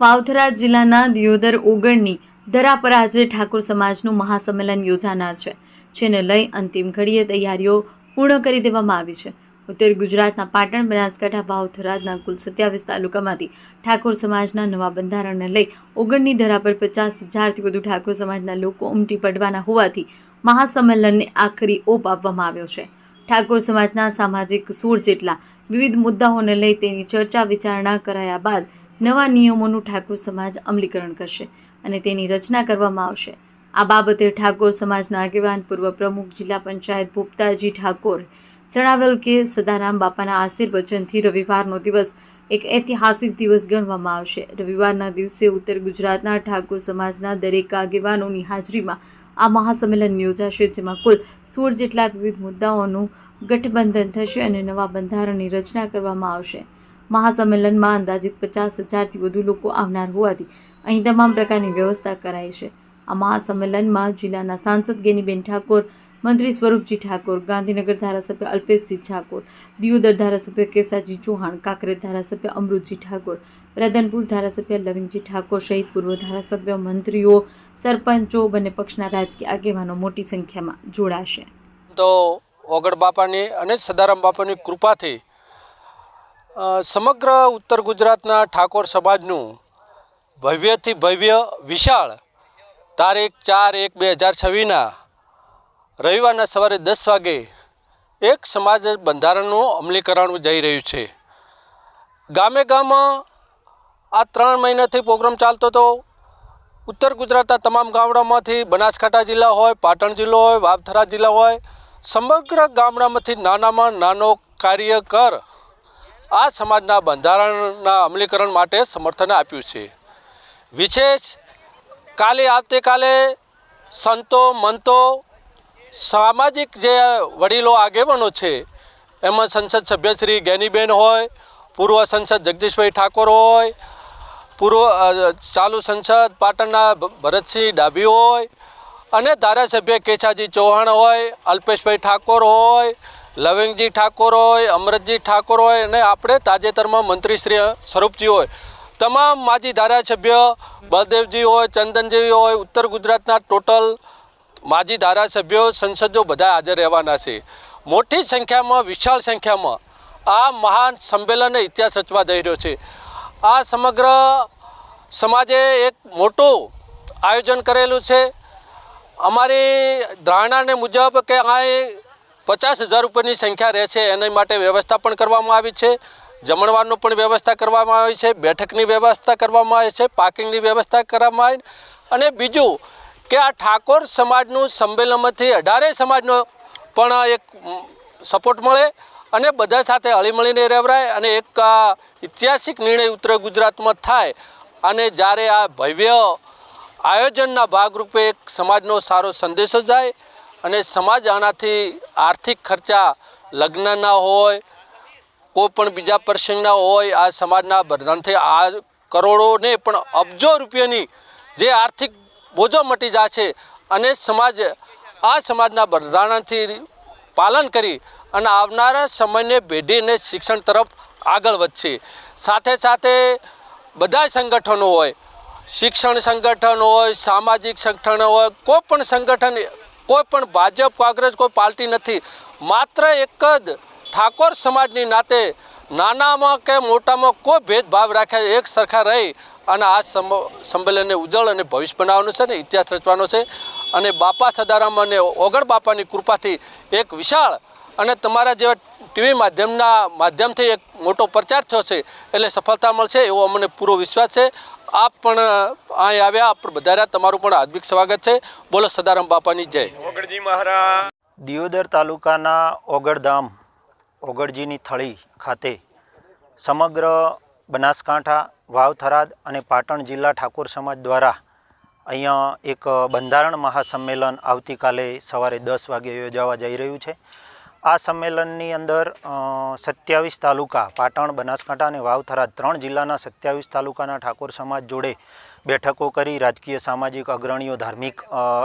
વાવથરા જિલ્લાના દિયોદર ઓગણની ધરા પર આજે ઠાકોર સમાજનું મહાસંમેલન યોજાનાર છે, જેને લઈ અંતિમ ઘડીએ તૈયારીઓ પૂર્ણ કરી દેવામાં આવી છે. ઉત્તર ગુજરાતના પાટણ, બનાસકાંઠા ભાવથરાજના કુલ સત્યાવીસ તાલુકામાંથી ઠાકોર સમાજના નવા બંધારણને લઈ ઓગણની ધરા પર પચાસ હજારથી વધુ ઠાકોર સમાજના લોકો ઉમટી પડવાના હોવાથી મહાસંમેલનને આખરી ઓપ આપવામાં આવ્યો છે. ઠાકોર સમાજના સામાજિક સોળ જેટલા વિવિધ મુદ્દાઓને લઈ તેની ચર્ચા વિચારણા કરાયા બાદ નવા નિયમોનું ઠાકોર સમાજ અમલીકરણ કરશે અને તેની રચના કરવામાં આવશે. આ બાબતે ઠાકોર સમાજના આગેવાન પૂર્વ પ્રમુખ જિલ્લા પંચાયત ભૂપતાજી ઠાકોર જણાવેલ કે સદારામ બાપાના આશીર્વચનથી રવિવારનો દિવસ એક ઐતિહાસિક દિવસ ગણવામાં આવશે. રવિવારના દિવસે ઉત્તર ગુજરાતના ઠાકોર સમાજના દરેક આગેવાનોની હાજરીમાં આ મહાસંમેલન યોજાશે, જેમાં કુલ સોળ જેટલા વિવિધ મુદ્દાઓનું ગઠબંધન થશે અને નવા બંધારણની રચના કરવામાં આવશે. મહાસંમેલનમાં અંદાજિત પચાસ હજારથી વધુ લોકો આવનાર હોવાથી અહીં તમામ પ્રકારની વ્યવસ્થા કરાઈ છે. આ મહાસંમેલનમાં જિલ્લાના સાંસદ ગેનીબેન ઠાકોર, મંત્રી સ્વરૂપજી ઠાકોર, ગાંધીનગર ધારાસભ્ય અલ્પેશજી ઠાકોર, દિયોદર ધારાસભ્ય કેસાજી ચૌહાણ, કાંકરેજ ધારાસભ્ય અમૃતજી ઠાકોર રતનપુર ધારાસભ્ય લવિંગજી ઠાકોર સહિત પૂર્વ ધારાસભ્ય મંત્રીઓ, સરપંચો બંને પક્ષના રાજકીય આગેવાનો મોટી સંખ્યામાં જોડાશે. તો ઓગળ બાપાની અને સદારામ બાપાની કૃપાથી સમગ્ર ઉત્તર ગુજરાતના ઠાકોર સમાજનું ભવ્યથી ભવ્ય વિશાળ તારીખ ચાર એક બે હજાર છવ્વીસના રવિવારના સવારે દસ વાગે એક સમાજ બંધારણનું અમલીકરણ જઈ રહ્યું છે. ગામે ગામ આ ત્રણ મહિનાથી પ્રોગ્રામ ચાલતો હતો. ઉત્તર ગુજરાતના તમામ ગામડામાંથી બનાસકાંઠા જિલ્લા હોય, પાટણ જિલ્લો હોય, વાવથરા જિલ્લા હોય, સમગ્ર ગામડામાંથી નાનામાં નાનો કાર્યકર આ સમાજના બંધારણના અમલીકરણ માટે સમર્થન આપ્યું છે. વિશેષ કાલે આવતીકાલે સંતો, મંતો, સામાજિક જે વડીલો આગેવાનો છે, એમાં સંસદ સભ્ય શ્રી જ્ઞાનીબેન હોય, પૂર્વ સંસદ જગદીશભાઈ ઠાકોર હોય, પૂર્વ ચાલુ સંસદ પાટણના ભરતસિંહ ડાભી હોય, અને ધારાસભ્ય કેશાજી ચૌહાણ હોય, અલ્પેશભાઈ ઠાકોર હોય લવિંગજી ઠાકોર હોય, અમરતજી ઠાકોર હોય અને આપણે તાજેતરમાં મંત્રીશ્રી સ્વરૂપજી હોય. તમામ માજી ધારાસભ્ય, બળદેવજી હોય ચંદનજી હોય, ઉત્તર ગુજરાતના ટોટલ માજી ધારાસભ્યો, સંસદો બધા હાજર રહેવાના છે. મોટી સંખ્યામાં, વિશાળ સંખ્યામાં આ મહાન સંમેલનનો ઇતિહાસ રચવા જઈ રહ્યો છે. આ સમગ્ર સમાજે એક મોટું આયોજન કરેલું છે. અમારી ધારણાને મુજબ કે અહીં પચાસ હજાર રૂપિયાની સંખ્યા રહે છે. એના માટે વ્યવસ્થા પણ કરવામાં આવી છે. જમણવારનું પણ વ્યવસ્થા કરવામાં આવી છે. બેઠકની વ્યવસ્થા કરવામાં આવી છે. પાર્કિંગની વ્યવસ્થા કરવામાં આવી અને બીજું કે આ ઠાકોર સમાજનું સંમેલનમાંથી અઢારે સમાજનો પણ એક સપોર્ટ મળે અને બધા સાથે હળીમળીને રહેવરાય અને એક ઐતિહાસિક નિર્ણય ઉત્તર ગુજરાતમાં થાય અને જ્યારે આ ભવ્ય આયોજનના ભાગરૂપે એક સમાજનો સારો સંદેશો જાય અને સમાજ આનાથી આર્થિક ખર્ચા લગ્નના હોય, કોઈ પણ બીજા પ્રસંગના હોય, આ સમાજના બંધનથી આ કરોડોને પણ અબજો રૂપિયાની જે આર્થિક બોજો મટી જાય છે અને સમાજ, આ સમાજના બંધારણથી પાલન કરી અને આવનારા સમયને ભેઢીને શિક્ષણ તરફ આગળ વધશે. સાથે સાથે બધા સંગઠનો હોય, શિક્ષણ સંગઠન હોય, સામાજિક સંગઠન હોય, કોઈ પણ સંગઠન કોઈ પણ ભાજપ, કોંગ્રેસ કોઈ પાર્ટી નથી. માત્ર એક જ ઠાકોર સમાજની નાતે નાનામાં કે મોટામાં કોઈ ભેદભાવ રાખ્યા એક સરખા રહી અને આ સમ- સંમેલનને ઉજ્જવળ અને ભવિષ્ય બનાવવાનું છે ને, ઇતિહાસ રચવાનો છે. અને બાપા સદારામ અને ઓગળ બાપાની કૃપાથી એક વિશાળ અને તમારા જેવા ટીવી માધ્યમના માધ્યમથી એક મોટો પ્રચાર થયો છે. એટલે સફળતા મળશે એવો અમને પૂરો વિશ્વાસ છે. આપ પણ અહીં આવ્યા આપ બધા તમારું પણ હાર્દિક સ્વાગત છે. બોલો સદારામ બાપાની જય. ઓગળજી મહારાજ. દિયોદર તાલુકાના ઓગળધામ ઓગળજીની થળી ખાતે સમગ્ર બનાસકાંઠા વાવ થરાદ અને પાટણ જિલ્લા ઠાકોર સમાજ દ્વારા અહીંયા એક બંધારણ મહાસંમેલન આવતીકાલે સવારે દસ વાગે યોજાવા જઈ રહ્યું છે. આ સંમેલનની અંદર સત્યાવીસ તાલુકા, પાટણ, બનાસકાંઠા અને વાવ થરાદ ત્રણ જિલ્લાના સત્યાવીસ તાલુકાના ઠાકોર સમાજ જોડે બેઠકો કરી રાજકીય, સામાજિક અગ્રણીઓ, ધાર્મિક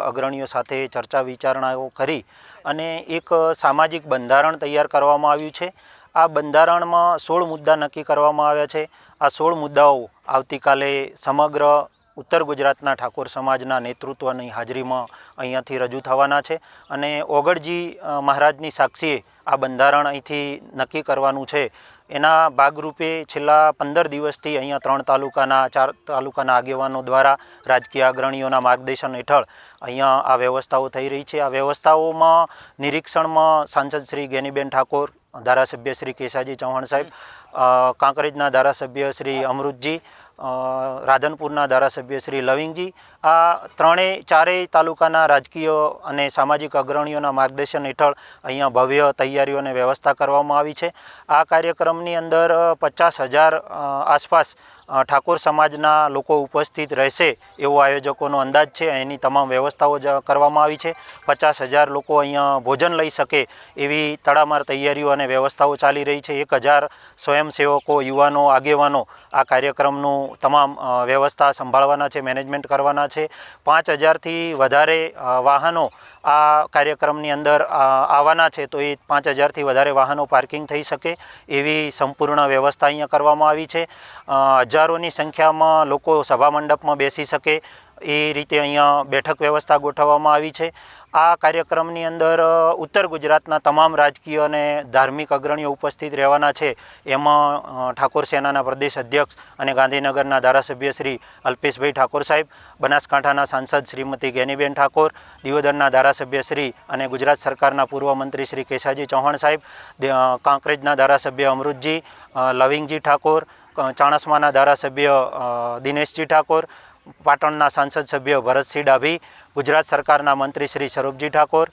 અગ્રણીઓ સાથે ચર્ચા વિચારણાઓ કરી અને એક સામાજિક બંધારણ તૈયાર કરવામાં આવ્યું છે. આ બંધારણમાં સોળ મુદ્દા નક્કી કરવામાં આવ્યા છે. આ સોળ મુદ્દાઓ આવતીકાલે સમગ્ર ઉત્તર ગુજરાતના ઠાકોર સમાજના નેતૃત્વની હાજરીમાં અહીંયાથી રજૂ થવાના છે અને ઓગળજી મહારાજની સાક્ષીએ આ બંધારણ અહીંથી નક્કી કરવાનું છે. એના ભાગરૂપે છેલ્લા પંદર દિવસથી અહીંયા ત્રણ તાલુકાના, ચાર તાલુકાના આગેવાનો દ્વારા રાજકીય અગ્રણીઓના માર્ગદર્શન હેઠળ અહીંયા આ વ્યવસ્થાઓ થઈ રહી છે. આ વ્યવસ્થાઓમાં નિરીક્ષણમાં સાંસદ શ્રી ગેનીબેન ઠાકોર, ધારાસભ્ય શ્રી કેશાજી ચૌહાણ સાહેબ કાંકરેજના ધારાસભ્ય શ્રી અમૃતજી રાધનપુરના ધારાસભ્ય શ્રી લવિંગજી આ ત્રણેય ચારેય તાલુકાના રાજકીય અને સામાજિક અગ્રણીઓના માર્ગદર્શન હેઠળ અહીંયા ભવ્ય તૈયારીઓ અને વ્યવસ્થા કરવામાં આવી છે. આ કાર્યક્રમની અંદર પચાસ હજાર આસપાસ ઠાકોર સમાજના લોકો ઉપસ્થિત રહેશે એવો આયોજકોનો અંદાજ છે. એની તમામ વ્યવસ્થાઓ કરવામાં આવી છે. પચાસ હજાર લોકો અહીંયા ભોજન લઈ શકે એવી તડામાર તૈયારીઓ અને વ્યવસ્થાઓ ચાલી રહી છે. એક હજાર સ્વયંસેવકો, યુવાનો, આગેવાનો આ કાર્યક્રમનું તમામ વ્યવસ્થા સંભાળવાના છે, મેનેજમેન્ટ કરવાના છે. પાંચ હજારથી વધારે વાહનો આ કાર્યક્રમની અંદર આવવાના છે, તો એ પાંચ હજારથી વધારે વાહનો પાર્કિંગ થઈ શકે એવી સંપૂર્ણ વ્યવસ્થા અહીંયા કરવામાં આવી છે. હજારોની સંખ્યામાં લોકો સભા મંડપમાં બેસી શકે એ રીતે અહીંયા બેઠક વ્યવસ્થા ગોઠવવામાં આવી છે. આ કાર્યક્રમની અંદર ઉત્તર ગુજરાતના તમામ રાજકીય અને ધાર્મિક અગ્રણીઓ ઉપસ્થિત રહેવાના છે. એમાં ઠાકોર સેનાના પ્રદેશ અધ્યક્ષ અને ગાંધીનગરના ધારાસભ્ય શ્રી અલ્પેશભાઈ ઠાકોર સાહેબ, બનાસકાંઠાના સાંસદ શ્રીમતી ગેનીબેન ઠાકોર, દિયોદરના ધારાસભ્ય શ્રી અને ગુજરાત સરકારના પૂર્વ મંત્રી શ્રી કેશાજી ચૌહાણ સાહેબ કાંકરેજના ધારાસભ્ય અમૃતજી લવિંગજી ઠાકોર ચાણસ્માના ધારાસભ્ય દિનેશજી ઠાકોર પાટણના સાંસદ સભ્ય ભરતસિંહ ડાભી, ગુજરાત સરકારના મંત્રી શ્રી સ્વરૂપજી ઠાકોર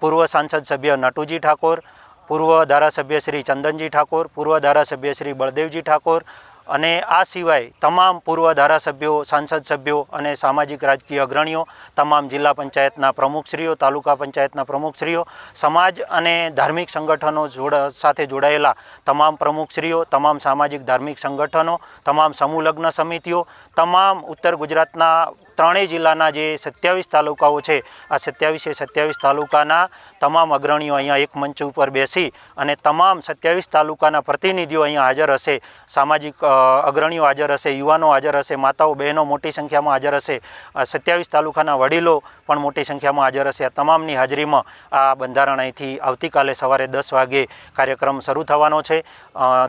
પૂર્વ સાંસદ સભ્ય નટુજી ઠાકોર, પૂર્વ ધારાસભ્ય શ્રી ચંદનજી ઠાકોર, પૂર્વ ધારાસભ્ય શ્રી બળદેવજી ઠાકોર અને આ સિવાય તમામ પૂર્વ ધારાસભ્યો, સાંસદ સભ્યો અને સામાજિક રાજકીય અગ્રણીઓ, તમામ જિલ્લા પંચાયતના પ્રમુખશ્રીઓ, તાલુકા પંચાયતના પ્રમુખશ્રીઓ, સમાજ અને ધાર્મિક સંગઠનો જોડા, સાથે જોડાયેલા તમામ પ્રમુખશ્રીઓ, તમામ સામાજિક ધાર્મિક સંગઠનો, તમામ સમૂહ લગ્ન સમિતિઓ, તમામ ઉત્તર ગુજરાતના ત્રણેય જિલ્લાના જે સત્યાવીસ તાલુકાઓ છે, આ સત્યાવીસે સત્યાવીસ તાલુકાના તમામ અગ્રણીઓ અહીંયા એક મંચ ઉપર બેસી અને તમામ સત્યાવીસ તાલુકાના પ્રતિનિધિઓ અહીંયા હાજર હશે. સામાજિક અગ્રણીઓ હાજર હશે, યુવાનો હાજર હશે, માતાઓ, બહેનો મોટી સંખ્યામાં હાજર હશે. સત્યાવીસ તાલુકાના વડીલો પણ મોટી સંખ્યામાં હાજર હશે. આ તમામની હાજરીમાં આ બંધારણ અહીંથી આવતીકાલે સવારે દસ વાગે કાર્યક્રમ શરૂ થવાનો છે.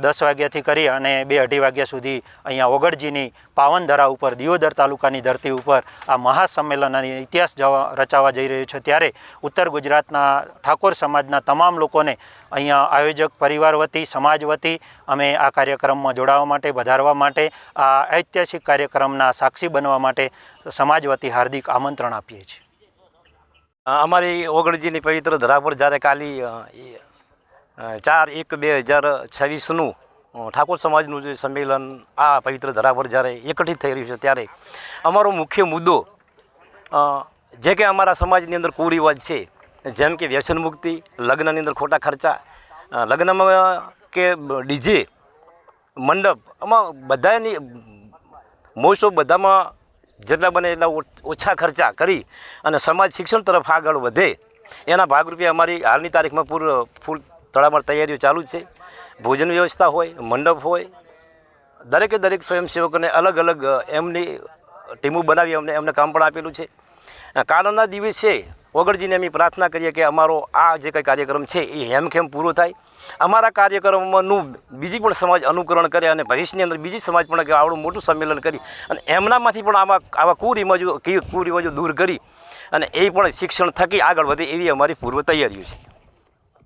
દસ વાગ્યાથી કરી અને બે અઢી વાગ્યા સુધી અહીંયા ઓગળજીની પાવન ધરા ઉપર, દિયોદર તાલુકાની ધરતી ઉપર આ મહાસંમેલન અને ઇતિહાસ જવા રચાવા જઈ રહ્યો છે. ત્યારે ઉત્તર ગુજરાતના ઠાકોર સમાજના તમામ લોકોને અહીંયા આયોજક, પરિવાર વતી, સમાજ વતી અમે આ કાર્યક્રમમાં જોડાવા માટે વધારવા માટે, આ ઐતિહાસિક કાર્યક્રમના સાક્ષી બનવા માટે સમાજ વતી હાર્દિક આમંત્રણ આપીએ છીએ. અમારી ઓગણજીની પવિત્ર ધરા પર જ્યારે કાલી ચાર એક બે હજાર છવ્વીસનું ઠાકોર સમાજનું જે સંમેલન આ પવિત્ર ધરા પર જ્યારે એકઠિત થઈ રહ્યું છે ત્યારે અમારો મુખ્ય મુદ્દો જે કે અમારા સમાજની અંદર કુરિવાજ છે, જેમ કે વ્યસન મુક્તિ, લગ્નની અંદર ખોટા ખર્ચા લગ્નમાં કે ડીજે, મંડપ, આમાં બધાની મોસ્ટ ઓફ બધામાં જેટલા બને એટલા ઓછા ખર્ચા કરી અને સમાજ શિક્ષણ તરફ આગળ વધે. એના ભાગરૂપે અમારી હાલની તારીખમાં પૂર, ફૂલ તડામાર તૈયારીઓ ચાલુ છે. ભોજન વ્યવસ્થા હોય, મંડપ હોય, દરેકે દરેક સ્વયંસેવકોને અલગ અલગ એમની ટીમો બનાવી અમને, એમને કામ પણ આપેલું છે. કાલના દિવસે ઓગળજીને અમે પ્રાર્થના કરીએ કે અમારો આ જે કંઈ કાર્યક્રમ છે, એ હેમખેમ પૂરો થાય. અમારા કાર્યક્રમનું બીજી પણ સમાજ અનુકરણ કરે અને ભવિષ્યની અંદર બીજી સમાજ પણ આવડું મોટું સંમેલન કરી અને એમનામાંથી પણ આવા આવા કુરિવાજો કુરિવાજો દૂર કરી અને એ પણ શિક્ષણ થકી આગળ વધે એવી અમારી પૂર્વ તૈયારીઓ છે.